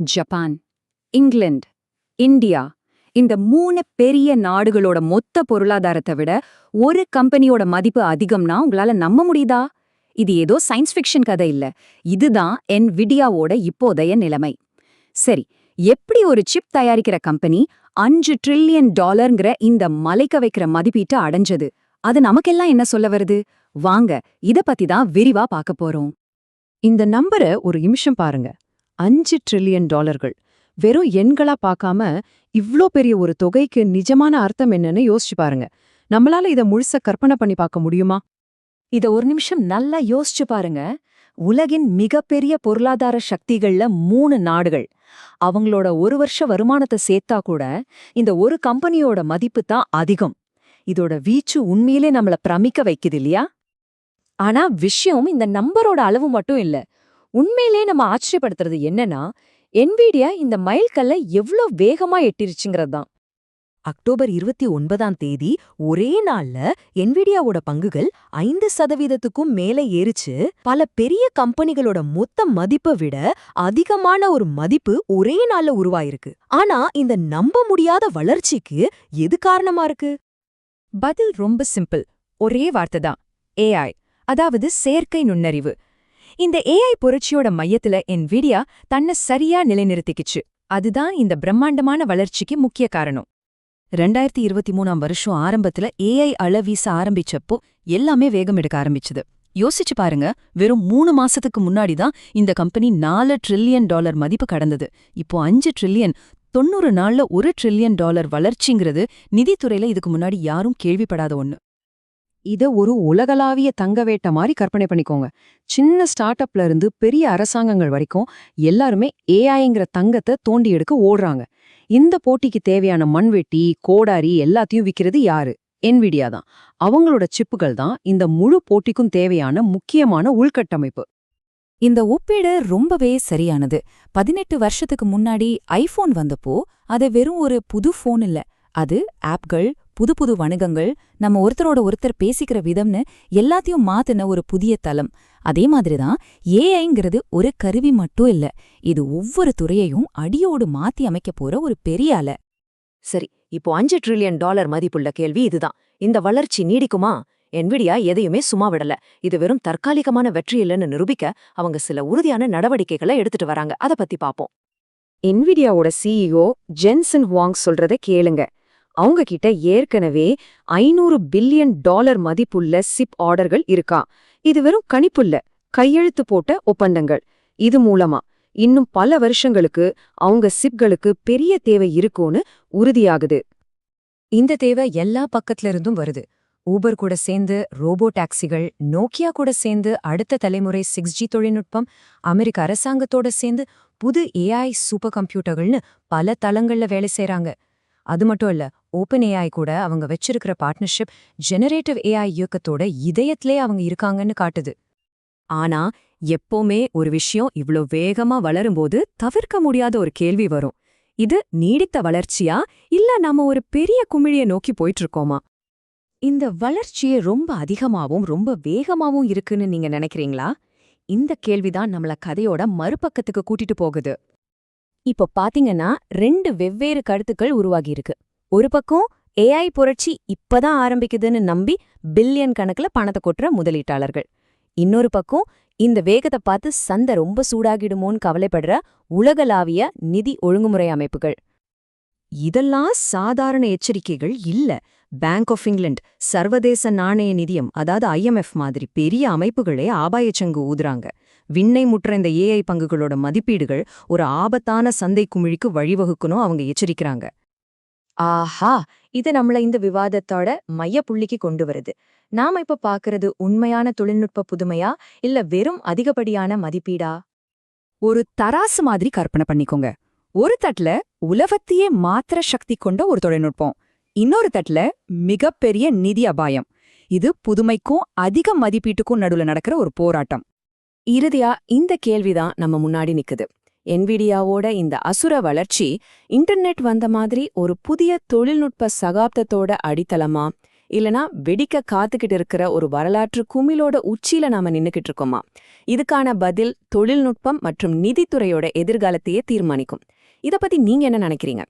Japan England India. இந்த மூணு பெரிய நாடுகளோட மொத்த பொருளாதாரத்தை விட ஒரு கம்பெனியோட மதிப்பு அதிகம்னா உங்களால நம்ப முடியுதா? இது ஏதோ சயின்ஸ் ஃபிக்ஷன் கதை இல்ல. இதுதான் என் விடியாவோட இப்போதைய நிலைமை. சரி எப்படி ஒரு சிப் தயாரிக்கிற கம்பெனி அஞ்சு ட்ரில்லியன் டாலருங்கிற இந்த மலைக்க வைக்கிற மதிப்பீட்டை அடைஞ்சது? அது நமக்கெல்லாம் என்ன சொல்ல வருது? வாங்க இத பத்தி தான் விரிவா பார்க்க போறோம். இந்த நம்பரை ஒரு நிமிஷம் பாருங்க. அஞ்சு ட்ரில்லியன் டாலர்கள். வெறும் எண்களா பார்க்காம இவ்ளோ பெரிய ஒரு தொகைக்கு நிஜமான அர்த்தம் என்னன்னு யோசிச்சு பாருங்க. நம்மளால இத முழுச கற்பனை பண்ணி பார்க்க முடியுமா? இத ஒரு நிமிஷம் நல்லா யோசிச்சு பாருங்க. உலகின் மிகப்பெரிய பொருளாதார சக்திகள்ல மூணு நாடுகள். அவங்களோட ஒரு வருஷ வருமானத்தை சேர்த்தா கூட இந்த ஒரு கம்பெனியோட மதிப்பு தான் அதிகம். இதோட வீச்சு உண்மையிலே நம்மள பிரமிக்க வைக்குது இல்லையா? ஆனா விஷயம் இந்த நம்பரோட அளவு மட்டும் இல்ல. உண்மையிலே நம்ம ஆச்சரியப்படுத்துறது என்னன்னா என்விடியா இந்த மைல்கல்லை எவ்ளோ வேகமா எட்டிருச்சுங்கிறது தான். அக்டோபர் இருபத்தி ஒன்பதாம் தேதி ஒரே நாள்ல என்விடியாவோட பங்குகள் ஐந்து சதவீதத்துக்கும் மேல ஏறிச்சு. பல பெரிய கம்பெனிகளோட மொத்த மதிப்பை விட அதிகமான ஒரு மதிப்பு ஒரே நாள்ல உருவாயிருக்கு. ஆனா இந்த நம்ப முடியாத வளர்ச்சிக்கு எது காரணமா இருக்கு? பதில் ரொம்ப சிம்பிள். ஒரே வார்த்தை தான். ஏஐ அதாவது செயற்கை நுண்ணறிவு. இந்த ஏஐ புரட்சியோட மையத்துல என்விடியா தன்னை சரியா நிலைநிறுத்திக்கிச்சு. அதுதான் இந்த பிரம்மாண்டமான வளர்ச்சிக்கு முக்கிய காரணம். ரெண்டாயிரத்தி இருபத்தி மூணாம் வருஷம் ஆரம்பத்துல ஏஐ அள வீச ஆரம்பிச்சப்போ எல்லாமே வேகம் எடுக்க ஆரம்பிச்சது. யோசிச்சு பாருங்க வெறும் மூணு மாசத்துக்கு முன்னாடி தான் இந்த கம்பெனி நாலு ட்ரில்லியன் டாலர் மதிப்பு கடந்தது. இப்போ அஞ்சு ட்ரில்லியன் தொண்ணூறு நாள்ல ஒரு ட்ரில்லியன் டாலர் வளர்ச்சிங்கிறது நிதித்துறையில இதுக்கு முன்னாடி யாரும் கேள்விப்படாத ஒண்ணு. இத ஒரு உலகளாவிய தங்க வேட்ட மாதிரி கற்பனை பண்ணிக்கோங்க. சின்ன ஸ்டார்ட் அப்ல இருந்து பெரிய அரசாங்கங்கள் வரைக்கும் எல்லாருமே ஏஐங்கிற தங்கத்தை தோண்டி எடுக்க ஓடுறாங்க. இந்த போட்டிக்கு தேவையான மண்வெட்டி கோடாரி எல்லாத்தையும் விக்கிறது யாரு? என்விடியா தான். அவங்களோட சிப்புகள் தான் இந்த முழு போட்டிக்கும் தேவையான முக்கியமான உள்கட்டமைப்பு. இந்த ஒப்பீடு ரொம்பவே சரியானது. பதினெட்டு வருஷத்துக்கு முன்னாடி ஐபோன் வந்தப்போ அது வெறும் ஒரு புது ஃபோன் இல்ல. அது ஆப்கள் புது புது வணிகங்கள் நம்ம ஒருத்தரோட ஒருத்தர் பேசிக்கிற விதம்னு எல்லாத்தையும் மாத்தின ஒரு புதிய தளம். அதே மாதிரிதான் ஏஐங்கிறது ஒரு கருவி மட்டும் இல்ல இது ஒவ்வொரு துறையையும் அடியோடு மாத்தி அமைக்க போற ஒரு பெரிய அலை. சரி இப்போ அஞ்சு ட்ரில்லியன் டாலர் மதிப்புள்ள கேள்வி இதுதான். இந்த வளர்ச்சி நீடிக்குமா? என்விடியா எதையுமே சும்மா விடல. இது வெறும் தற்காலிகமான வெற்றி இல்லைன்னு நிரூபிக்க அவங்க சில உறுதியான நடவடிக்கைகளை எடுத்துட்டு வராங்க. அத பத்தி பாப்போம். என்விடியாவோட சிஇஓ ஜென்சன் வாங் சொல்றத கேளுங்க. அவங்க கிட்ட ஏற்கனவே ஐநூறு பில்லியன் டாலர் மதிப்புள்ள சிப் ஆர்டர்கள் இருக்கா? இது வெறும் கணிப்புல்ல கையெழுத்து போட்ட ஒப்பந்தங்கள். இது மூலமா இன்னும் பல வருஷங்களுக்கு அவங்க சிப்களுக்கு பெரிய தேவை இருக்கும்னு உறுதியாகுது. இந்த தேவை எல்லா பக்கத்துல இருந்தும் வருது. ஊபர் கூட சேர்ந்து ரோபோ டாக்ஸிகள் நோக்கியா கூட சேர்ந்து அடுத்த தலைமுறை சிக்ஸ் ஜி தொழில்நுட்பம் அமெரிக்க அரசாங்கத்தோட சேர்ந்து புது ஏஐ சூப்பர் கம்ப்யூட்டர்கள்னு பல தளங்கள்ல வேலை செய்றாங்க. அது மட்டும் இல்ல ஓப்பன் ஏஐ கூட அவங்க வச்சிருக்கிற பார்ட்னர்ஷிப் ஜெனரேட்டிவ் ஏஐ இயக்கத்தோட இதயத்திலே அவங்க இருக்காங்கன்னு காட்டுது. ஆனா எப்பவுமே ஒரு விஷயம் இவ்ளோ வேகமா வளரும்போது தவிர்க்க முடியாத ஒரு கேள்வி வரும். இது நீடித்த வளர்ச்சியா இல்ல நாம ஒரு பெரிய குமிழிய நோக்கி போயிட்டு இருக்கோமா இந்த வளர்ச்சியே ரொம்ப அதிகமாவும் ரொம்ப வேகமாவும் இருக்குன்னு நீங்க நினைக்கிறீங்களா? இந்த கேள்விதான் நம்மள கதையோட மறுபக்கத்துக்கு கூட்டிட்டு போகுது. இப்போ பாத்தீங்கன்னா ரெண்டு வெவ்வேறு கருத்துக்கள் உருவாகியிருக்கு. ஒரு பக்கம் ஏஐ புரட்சி இப்பதான் ஆரம்பிக்குதுன்னு நம்பி பில்லியன் கணக்குல பணத்தை கொட்டுற முதலீட்டாளர்கள். இன்னொரு பக்கம் இந்த வேகத்தை பார்த்து சந்தை ரொம்ப சூடாகிடுமோன்னு கவலைப்படுற உலகளாவிய நிதி ஒழுங்குமுறை அமைப்புகள். இதெல்லாம் சாதாரண எச்சரிக்கைகள் இல்ல. பேங்க் ஆஃப் இங்கிலாந்து சர்வதேச நாணய நிதியம் அதாவது ஐஎம்எஃப் மாதிரி பெரிய அமைப்புகளே ஆபாயச்சங்கு ஊதுறாங்க. விண்ணை முற்ற இந்த ஏஐ பங்குகளோட மதிப்பீடுகள் ஒரு ஆபத்தான சந்தை குமிழிக்கு வழிவகுக்கணும் அவங்க எச்சரிக்கிறாங்க. ஆஹா! இது நம்மள இந்த விவாதத்தோட மைய புள்ளிக்கு கொண்டு வருது. நாம இப்ப பாக்குறது உண்மையான தொழில்நுட்ப புதுமையா இல்ல வெறும் அதிகப்படியான மதிப்பீடா? ஒரு தராசு மாதிரி கற்பனை பண்ணிக்கோங்க. ஒரு தட்டுல உலகத்தையே மாத்திர சக்தி கொண்ட ஒரு தொழில்நுட்பம். இன்னொரு தட்டுல மிகப்பெரிய நிதி அபாயம். இது புதுமைக்கும் அதிக மதிப்பீட்டுக்கும் நடுவுல நடக்கிற ஒரு போராட்டம். இறுதியா இந்த கேள்விதான் நம்ம முன்னாடி நிக்குது. என்விடியாவோட இந்த அசுர வளர்ச்சி இன்டர்நெட் வந்த மாதிரி ஒரு புதிய தொழில்நுட்ப சகாப்தத்தோட அடித்தளமா? இல்லனா வெடிக்க காத்துக்கிட்டு இருக்கிற ஒரு வரலாற்று குமிழோட உச்சியில நாம நின்னுக்கிட்டு இருக்கோமா? இதுக்கான பதில் தொழில்நுட்பம் மற்றும் நிதித்துறையோட எதிர்காலத்தையே தீர்மானிக்கும். இத பத்தி நீங்க என்ன நினைக்கிறீங்க?